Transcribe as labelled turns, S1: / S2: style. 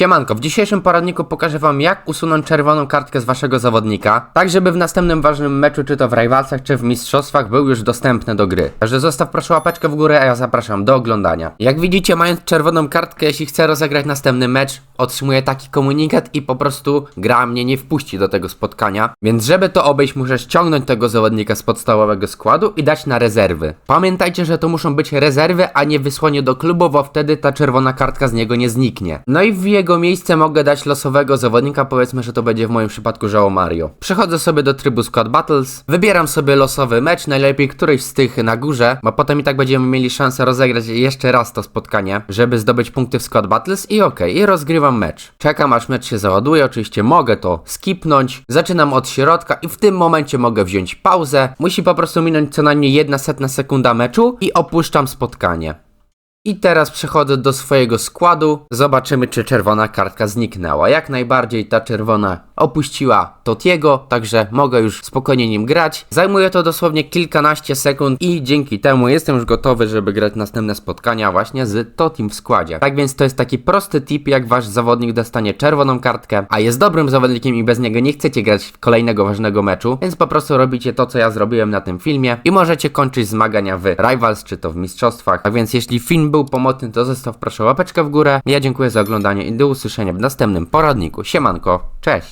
S1: Siemanko, w dzisiejszym poradniku pokażę wam jak usunąć czerwoną kartkę z waszego zawodnika, tak żeby w następnym ważnym meczu, czy to w Rivalsach, czy w Mistrzostwach, był już dostępny do gry. Także zostaw proszę łapeczkę w górę, a ja zapraszam do oglądania. Jak widzicie, mając czerwoną kartkę, jeśli chcę rozegrać następny mecz, otrzymuję taki komunikat i po prostu gra mnie nie wpuści do tego spotkania. Więc żeby to obejść, muszę ściągnąć tego zawodnika z podstawowego składu i dać na rezerwy. Pamiętajcie, że to muszą być rezerwy, a nie wysłanie do klubu, bo wtedy ta czerwona kartka z niego nie zniknie. No i w jego miejsce mogę dać losowego zawodnika, powiedzmy, że to będzie w moim przypadku João Mario. Przechodzę sobie do trybu Squad Battles, wybieram sobie losowy mecz, najlepiej któryś z tych na górze, bo potem i tak będziemy mieli szansę rozegrać jeszcze raz to spotkanie, żeby zdobyć punkty w Squad Battles i okej, i rozgrywam mecz. Czekam aż mecz się załaduje, oczywiście mogę to skipnąć, zaczynam od środka i w tym momencie mogę wziąć pauzę, musi po prostu minąć co najmniej jedna setna sekunda meczu i opuszczam spotkanie. I teraz przechodzę do swojego składu. Zobaczymy, czy czerwona kartka zniknęła. Jak najbardziej ta czerwona opuściła Totiego, także mogę już spokojnie nim grać. Zajmuje to dosłownie kilkanaście sekund i dzięki temu jestem już gotowy, żeby grać następne spotkania właśnie z Totim w składzie. Tak więc to jest taki prosty tip, jak wasz zawodnik dostanie czerwoną kartkę, a jest dobrym zawodnikiem i bez niego nie chcecie grać kolejnego ważnego meczu, więc po prostu robicie to, co ja zrobiłem na tym filmie i możecie kończyć zmagania w Rivals, czy to w mistrzostwach. A więc jeśli był pomocny, to zostaw proszę łapeczkę w górę. Ja dziękuję za oglądanie i do usłyszenia w następnym poradniku. Siemanko, cześć!